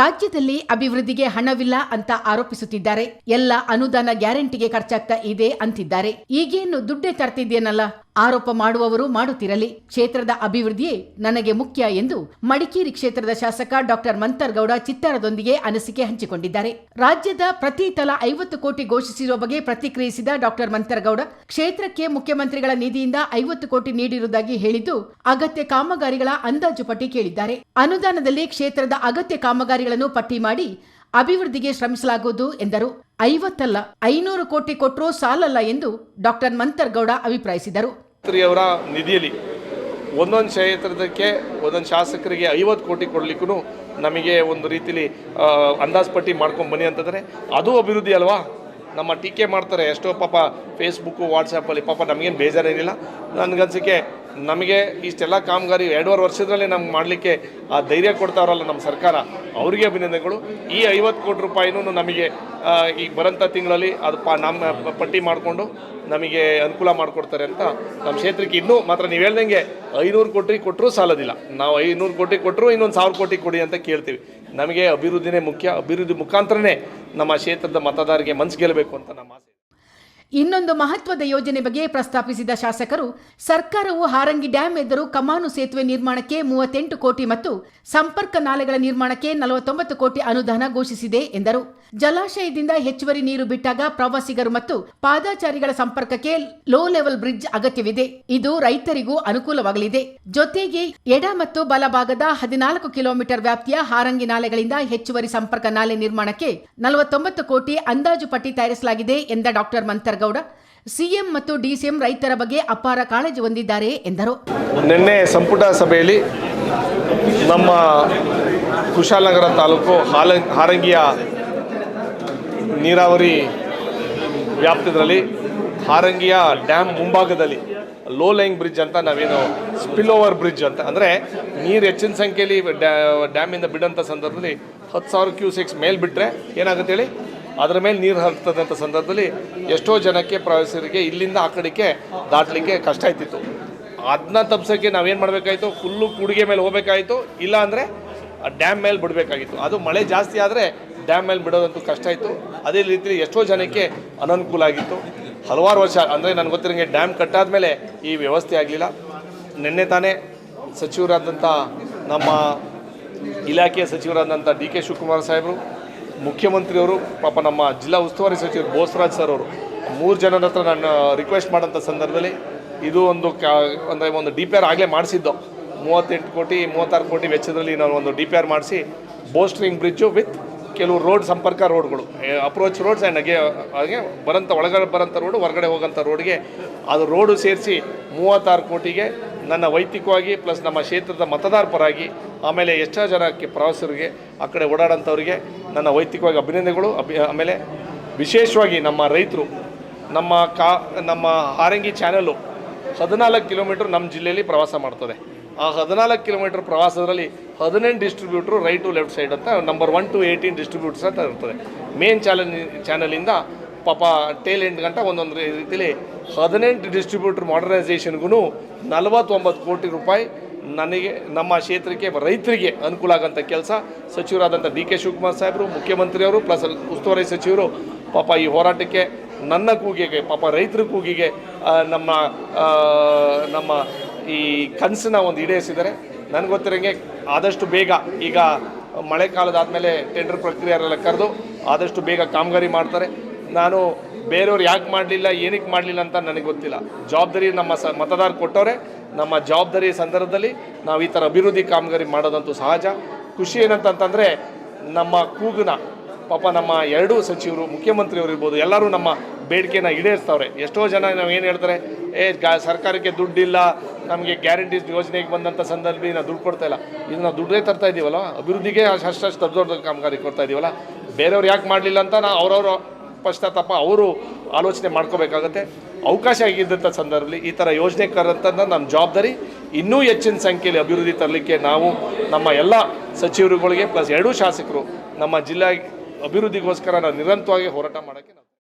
ರಾಜ್ಯದಲ್ಲಿ ಅಭಿವೃದ್ಧಿಗೆ ಹಣವಿಲ್ಲ ಅಂತ ಆರೋಪಿಸುತ್ತಿದ್ದಾರೆ. ಎಲ್ಲ ಅನುದಾನ ಗ್ಯಾರಂಟಿಗೆ ಖರ್ಚಾಗ್ತಾ ಇದೆ ಅಂತಿದ್ದಾರೆ. ಈಗೇನು ದುಡ್ಡೆ ತರ್ತಿದ್ಯೇನಲ್ಲ ಆರೋಪ ಮಾಡುವವರು ಮಾಡುತ್ತಿರಲಿ. ಕ್ಷೇತ್ರದ ಅಭಿವೃದ್ಧಿಯೇ ನನಗೆ ಮುಖ್ಯ ಎಂದು ಮಡಿಕೇರಿ ಕ್ಷೇತ್ರದ ಶಾಸಕ ಡಾಕ್ಟರ್ ಮಂತರ್ಗೌಡ ಚಿತ್ತಾರದೊಂದಿಗೆ ಅನಿಸಿಕೆ ಹಂಚಿಕೊಂಡಿದ್ದಾರೆ. ರಾಜ್ಯದ ಪ್ರತಿ ತಲಾ ಐವತ್ತು ಕೋಟಿ ಘೋಷಿಸಿರುವ ಬಗ್ಗೆ ಪ್ರತಿಕ್ರಿಯಿಸಿದ ಡಾಕ್ಟರ್ ಮಂತರ್ಗೌಡ, ಕ್ಷೇತ್ರಕ್ಕೆ ಮುಖ್ಯಮಂತ್ರಿಗಳ ನಿಧಿಯಿಂದ ಐವತ್ತು ಕೋಟಿ ನೀಡಿರುವುದಾಗಿ ಹೇಳಿದ್ದು ಅಗತ್ಯ ಕಾಮಗಾರಿಗಳ ಅಂದಾಜು ಪಟ್ಟಿ ಕೇಳಿದ್ದಾರೆ. ಅನುದಾನದಲ್ಲಿ ಕ್ಷೇತ್ರದ ಅಗತ್ಯ ಕಾಮಗಾರಿಗಳನ್ನು ಪಟ್ಟಿ ಮಾಡಿ ಅಭಿವೃದ್ಧಿಗೆ ಶ್ರಮಿಸಲಾಗುವುದು ಎಂದರು. ಐವತ್ತಲ್ಲ, ಐನೂರು ಕೋಟಿ ಕೊಟ್ಟರೂ ಸಾಲಲ್ಲ ಎಂದು ಡಾಕ್ಟರ್ ಮಂತರ್ಗೌಡ ಅಭಿಪ್ರಾಯಿಸಿದರು. ಅವರ ನಿಧಿಯಲ್ಲಿ ಒಂದೊಂದು ಕ್ಷೇತ್ರದಕ್ಕೆ ಒಂದೊಂದು ಶಾಸಕರಿಗೆ ಐವತ್ತು ಕೋಟಿ ಕೊಡಲಿಕ್ಕೂ ನಮಗೆ ಒಂದು ರೀತಿಲಿ ಅಂದಾಜು ಪಟ್ಟಿ ಮಾಡ್ಕೊಂಡು ಬನ್ನಿ ಅಂತಂದರೆ ಅದು ಅಭಿವೃದ್ಧಿ ಅಲ್ವಾ? ನಮ್ಮ ಟೀಕೆ ಮಾಡ್ತಾರೆ, ಎಷ್ಟೋ ಪಾಪ ಫೇಸ್ಬುಕ್ಕು ವಾಟ್ಸಪ್ಪಲ್ಲಿ ಪಾಪ ನಮಗೇನು ಬೇಜಾರೇನಿಲ್ಲ ನನಗನ್ಸಿಕೆ ನಮಗೆ ಇಷ್ಟೆಲ್ಲ ಕಾಮಗಾರಿ ಎರಡೂವರೆ ವರ್ಷದಲ್ಲಿ ನಮ್ಗೆ ಮಾಡಲಿಕ್ಕೆ ಆ ಧೈರ್ಯ ಕೊಡ್ತಾರಲ್ಲ ನಮ್ಮ ಸರ್ಕಾರ, ಅವರಿಗೆ ಅಭಿನಂದನೆಗಳು. ಈ ಐವತ್ತು ಕೋಟಿ ರೂಪಾಯಿನೂ ನಮಗೆ ಈಗ ಬರೋಂಥ ತಿಂಗಳಲ್ಲಿ ಅದು ಪಾ, ನಮ್ಮ ಪಟ್ಟಿ ಮಾಡಿಕೊಂಡು ನಮಗೆ ಅನುಕೂಲ ಮಾಡಿಕೊಡ್ತಾರೆ ಅಂತ ನಮ್ಮ ಕ್ಷೇತ್ರಕ್ಕೆ ಇನ್ನೂ ಮಾತ್ರ ನೀವು ಹೇಳ್ದಂಗೆ ಐನೂರು ಕೋಟಿ ಕೊಟ್ಟರೂ ಸಾಲೋದಿಲ್ಲ. ನಾವು ಐನೂರು ಕೋಟಿ ಕೊಟ್ಟರು ಇನ್ನೊಂದು ಸಾವಿರ ಕೋಟಿ ಕೊಡಿ ಅಂತ ಕೇಳ್ತೀವಿ. ನಮಗೆ ಅಭಿವೃದ್ಧಿನೇ ಮುಖ್ಯ. ಅಭಿವೃದ್ಧಿ ಮುಖಾಂತರನೇ ನಮ್ಮ ಕ್ಷೇತ್ರದ ಮತದಾರರಿಗೆ ಮನಸ್ಸು ಗೆಲ್ಲಬೇಕು ಅಂತ ನಮ್ಮ ಆಸೆ. ಇನ್ನೊಂದು ಮಹತ್ವದ ಯೋಜನೆ ಬಗ್ಗೆ ಪ್ರಸ್ತಾಪಿಸಿದ ಶಾಸಕರು, ಸರ್ಕಾರವು ಹಾರಂಗಿ ಡ್ಯಾಂ ಎದುರು ಕಮಾನು ಸೇತುವೆ ನಿರ್ಮಾಣಕ್ಕೆ ಮೂವತ್ತೆಂಟು ಕೋಟಿ ಮತ್ತು ಸಂಪರ್ಕ ನಾಲೆಗಳ ನಿರ್ಮಾಣಕ್ಕೆ ನಲವತ್ತೊಂಬತ್ತು ಕೋಟಿ ಅನುದಾನ ಘೋಷಿಸಿದೆ ಎಂದರು. ಜಲಾಶಯದಿಂದ ಹೆಚ್ಚುವರಿ ನೀರು ಬಿಟ್ಟಾಗ ಪ್ರವಾಸಿಗರು ಮತ್ತು ಪಾದಾಚಾರಿಗಳ ಸಂಪರ್ಕಕ್ಕೆ ಲೋ ಲೆವೆಲ್ ಬ್ರಿಡ್ಜ್ ಅಗತ್ಯವಿದೆ. ಇದು ರೈತರಿಗೂ ಅನುಕೂಲವಾಗಲಿದೆ. ಜೊತೆಗೆ ಎಡ ಮತ್ತು ಬಲಭಾಗದ ಹದಿನಾಲ್ಕು ಕಿಲೋಮೀಟರ್ ವ್ಯಾಪ್ತಿಯ ಹಾರಂಗಿ ನಾಲೆಗಳಿಂದ ಹೆಚ್ಚುವರಿ ಸಂಪರ್ಕ ನಾಲೆ ನಿರ್ಮಾಣಕ್ಕೆ ನಲವತ್ತೊಂಬತ್ತು ಕೋಟಿ ಅಂದಾಜು ಪಟ್ಟಿ ತಯಾರಿಸಲಾಗಿದೆ ಎಂದ ಡಾಕ್ಟರ್ ಮಂತರ್ಗೌಡ ಸಿಎಂ ಮತ್ತು ಡಿಸಿಎಂ ರೈತರ ಬಗ್ಗೆ ಅಪಾರ ಕಾಳಜಿ ಹೊಂದಿದ್ದಾರೆ ಎಂದರು. ನಿನ್ನೆ ಸಂಪುಟ ಸಭೆಯಲ್ಲಿ ನಮ್ಮ ಕುಶಾಲನಗರ ತಾಲೂಕು ಹಾಲ, ಹಾರಂಗಿಯ ನೀರಾವರಿ ವ್ಯಾಪ್ತಿಯಲ್ಲಿ ಹಾರಂಗಿಯ ಡ್ಯಾಮ್ ಮುಂಭಾಗದಲ್ಲಿ ಲೋ ಲೈಂಗ್ ಬ್ರಿಡ್ಜ್ ಅಂತ ನಾವೇನು ಸ್ಪಿಲ್ ಓವರ್ ಬ್ರಿಡ್ಜ್ ಅಂತ, ಅಂದರೆ ನೀರು ಹೆಚ್ಚಿನ ಸಂಖ್ಯೆಯಲ್ಲಿ ಡ್ಯಾಮಿಂದ ಬಿಡೋಂಥ ಸಂದರ್ಭದಲ್ಲಿ ಹತ್ತು ಸಾವಿರ ಕ್ಯೂಸೆಕ್ಸ್ ಮೇಲೆ ಬಿಟ್ಟರೆ ಏನಾಗುತ್ತೆ ಹೇಳಿ ಅದರ ಮೇಲೆ ನೀರು ಹರಿತದಂಥ ಸಂದರ್ಭದಲ್ಲಿ ಎಷ್ಟೋ ಜನಕ್ಕೆ ಪ್ರವಾಸಿಗರಿಗೆ ಇಲ್ಲಿಂದ ಆ ಕಡೆಗೆ ದಾಟಲಿಕ್ಕೆ ಕಷ್ಟ ಆಯ್ತಿತ್ತು. ಅದನ್ನ ತಪ್ಸೋಕ್ಕೆ ನಾವೇನು ಮಾಡಬೇಕಾಯಿತು? ಫುಲ್ಲು ಕೂಡಿಗೆ ಮೇಲೆ ಹೋಗಬೇಕಾಯಿತು. ಇಲ್ಲ ಅಂದರೆ ಡ್ಯಾಮ್ ಮೇಲೆ ಬಿಡಬೇಕಾಗಿತ್ತು. ಅದು ಮಳೆ ಜಾಸ್ತಿ ಆದರೆ ಡ್ಯಾಮ್ ಮೇಲೆ ಬಿಡೋದಂತೂ ಕಷ್ಟ ಆಯಿತು. ಅದೇ ರೀತಿ ಎಷ್ಟೋ ಜನಕ್ಕೆ ಅನನುಕೂಲ ಆಗಿತ್ತು. ಹಲವಾರು ವರ್ಷ, ಅಂದರೆ ನನಗೆ ಗೊತ್ತಿರೋಂಗೆ ಡ್ಯಾಮ್ ಕಟ್ಟಾದ ಮೇಲೆ ಈ ವ್ಯವಸ್ಥೆ ಆಗಲಿಲ್ಲ. ನಿನ್ನೆ ತಾನೇ ಸಚಿವರಾದಂಥ ನಮ್ಮ ಇಲಾಖೆಯ ಸಚಿವರಾದಂಥ ಡಿ ಕೆ ಶಿವಕುಮಾರ್ ಸಾಹೇಬರು ಮುಖ್ಯಮಂತ್ರಿಯವರು, ಪಾಪ ನಮ್ಮ ಜಿಲ್ಲಾ ಉಸ್ತುವಾರಿ ಸಚಿವರು ಬೋಸರಾಜ್ ಸರ್ ಅವರು, ಮೂರು ಜನರ ಹತ್ರ ನಾನು ರಿಕ್ವೆಸ್ಟ್ ಮಾಡೋಂಥ ಸಂದರ್ಭದಲ್ಲಿ ಇದು ಒಂದು ಕ, ಅಂದರೆ ಒಂದು ಡಿ ಪಿ ಆರ್ ಆಗಲೇ ಮಾಡಿಸಿದ್ದು. ಮೂವತ್ತೆಂಟು ಕೋಟಿ, ಮೂವತ್ತಾರು ಕೋಟಿ ವೆಚ್ಚದಲ್ಲಿ ನಾವು ಒಂದು ಡಿ ಪಿ ಆರ್ ಮಾಡಿಸಿ ಬೋಸ್ಟ್ರಿಂಗ್ ಬ್ರಿಡ್ಜು ವಿತ್ ಕೆಲವು ರೋಡ್ ಸಂಪರ್ಕ ರೋಡ್ಗಳು ಅಪ್ರೋಚ್ ರೋಡ್ಸ್ ಆ್ಯಂಡ್ ಹಾಗೆ ಹಾಗೆ ಬರೋಂಥ ಒಳಗಡೆ ಬರೋಂಥ ರೋಡು ಹೊರಗಡೆ ಹೋಗೋಂಥ ರೋಡ್ಗೆ ಅದು ರೋಡು ಸೇರಿಸಿ ಮೂವತ್ತಾರು ಕೋಟಿಗೆ ನನ್ನ ವೈಯಕ್ತಿಕವಾಗಿ ಪ್ಲಸ್ ನಮ್ಮ ಕ್ಷೇತ್ರದ ಮತದಾರ ಪರಾಗಿ ಆಮೇಲೆ ಎಷ್ಟೋ ಜನಕ್ಕೆ ಪ್ರವಾಸಿಗರಿಗೆ, ಆ ಕಡೆ ಓಡಾಡೋಂಥವ್ರಿಗೆ ನನ್ನ ವೈಯಕ್ತಿಕವಾಗಿ ಅಭಿನಂದನೆಗಳು. ಅಭಿ, ಆಮೇಲೆ ವಿಶೇಷವಾಗಿ ನಮ್ಮ ರೈತರು, ನಮ್ಮ ಕಾ, ನಮ್ಮ ಹಾರಂಗಿ ಚಾನಲ್ಲು ಹದಿನಾಲ್ಕು ಕಿಲೋಮೀಟ್ರ್ ನಮ್ಮ ಜಿಲ್ಲೆಯಲ್ಲಿ ಪ್ರವಾಸ ಮಾಡ್ತದೆ. ಆ ಹದಿನಾಲ್ಕು ಕಿಲೋಮೀಟ್ರ್ ಪ್ರವಾಸದಲ್ಲಿ ಹದಿನೆಂಟು distributor right to left side ಅಂತ number one two eighteen distributors ಅಂತ ಇರ್ತದೆ. ಮೇನ್ ಚಾನಲ್ ಚಾನಲಿಂದ ಪಾಪ ಟೇಲ್ ಎಂಟು ಗಂಟೆ ಒಂದೊಂದು ರೀತಿಲಿ ಹದಿನೆಂಟು ಡಿಸ್ಟ್ರಿಬ್ಯೂಟರ್ ಮಾಡರ್ನೈಸೇಷನ್ಗೂ ನಲವತ್ತೊಂಬತ್ತು ಕೋಟಿ ರೂಪಾಯಿ ನನಗೆ, ನಮ್ಮ ಕ್ಷೇತ್ರಕ್ಕೆ, ರೈತರಿಗೆ ಅನುಕೂಲ ಆಗೋಂಥ ಕೆಲಸ. ಸಚಿವರಾದಂಥ ಡಿ ಕೆ ಶಿವಕುಮಾರ್ ಸಾಹೇಬರು ಮುಖ್ಯಮಂತ್ರಿಯವರು ಪ್ಲಸ್ ಉಸ್ತುವಾರಿ ಸಚಿವರು, ಪಾಪ ಈ ಹೋರಾಟಕ್ಕೆ ನನ್ನ ಕೂಗಿಗೆ, ಪಾಪ ರೈತರ ಕೂಗಿಗೆ ನಮ್ಮ ನಮ್ಮ ಈ ಕನಸನ್ನ ಒಂದು ಈಡೇರಿಸಿದ್ದಾರೆ. ನನಗೆ ಗೊತ್ತಿರೋಂಗೆ ಆದಷ್ಟು ಬೇಗ ಈಗ ಮಳೆಗಾಲದಾದಮೇಲೆ ಟೆಂಡರ್ ಪ್ರಕ್ರಿಯೆಲ್ಲ ಕರೆದು ಆದಷ್ಟು ಬೇಗ ಕಾಮಗಾರಿ ಮಾಡ್ತಾರೆ. ನಾನು ಬೇರೆಯವ್ರು ಯಾಕೆ ಮಾಡಲಿಲ್ಲ ಏನಕ್ಕೆ ಮಾಡಲಿಲ್ಲ ಅಂತ ನನಗೆ ಗೊತ್ತಿಲ್ಲ. ಜವಾಬ್ದಾರಿ ನಮ್ಮ ಸ, ಮತದಾರ ಕೊಟ್ಟವ್ರೆ. ನಮ್ಮ ಜವಾಬ್ದಾರಿ ಸಂದರ್ಭದಲ್ಲಿ ನಾವು ಈ ಥರ ಅಭಿವೃದ್ಧಿ ಕಾಮಗಾರಿ ಮಾಡೋದಂತೂ ಸಹಜ. ಖುಷಿ ಏನಂತಂತಂದರೆ ನಮ್ಮ ಕೂಗುನ, ಪಾಪ ನಮ್ಮ ಎರಡೂ ಸಚಿವರು, ಮುಖ್ಯಮಂತ್ರಿಯವರು ಇರ್ಬೋದು, ಎಲ್ಲರೂ ನಮ್ಮ ಬೇಡಿಕೆನ ಈಡೇರಿಸ್ತವ್ರೆ. ಎಷ್ಟೋ ಜನ ನಾವು ಏನು ಹೇಳ್ತಾರೆ, ಏ, ಗ, ಸರ್ಕಾರಕ್ಕೆ ದುಡ್ಡಿಲ್ಲ, ನಮಗೆ ಗ್ಯಾರಂಟೀಸ್ ಯೋಜನೆಗೆ ಬಂದಂಥ ಸಂದರ್ಭದಲ್ಲಿ ನಾವು ದುಡ್ಡು ಕೊಡ್ತಾ ಇಲ್ಲ. ಇದು ನಾವು ದುಡ್ಡೇ ತರ್ತಾ ಇದ್ದೀವಲ್ಲ ಅಭಿವೃದ್ಧಿಗೆ ಅಷ್ಟು ದೊಡ್ಡ ದೊಡ್ಡ ಕಾಮಗಾರಿ ಕೊಡ್ತಾ ಇದ್ದೀವಲ್ಲ ಬೇರೆಯವ್ರು ಯಾಕೆ ಮಾಡಲಿಲ್ಲ ಅಂತ ನಾವು ಅವ್ರವ್ರ ಪಶ್ಚಾತ್ತಾಪ ಅವರು ಆಲೋಚನೆ ಮಾಡ್ಕೋಬೇಕಾಗತ್ತೆ. ಅವಕಾಶ ಆಗಿದ್ದಂಥ ಸಂದರ್ಭದಲ್ಲಿ ಈ ಥರ ಯೋಜನೆ ಕರಂತಂದ ನಮ್ಮ ಜವಾಬ್ದಾರಿ. ಇನ್ನೂ ಹೆಚ್ಚಿನ ಸಂಖ್ಯೆಯಲ್ಲಿ ಅಭಿವೃದ್ಧಿ ತರಲಿಕ್ಕೆ ನಾವು ನಮ್ಮ ಎಲ್ಲ ಸಚಿವರುಗಳಿಗೆ ಪ್ಲಸ್ ಎರಡೂ ಶಾಸಕರು ನಮ್ಮ ಜಿಲ್ಲೆ ಅಭಿವೃದ್ಧಿಗೋಸ್ಕರ ನಾವು ನಿರಂತರವಾಗಿ ಹೋರಾಟ ಮಾಡೋಕ್ಕೆ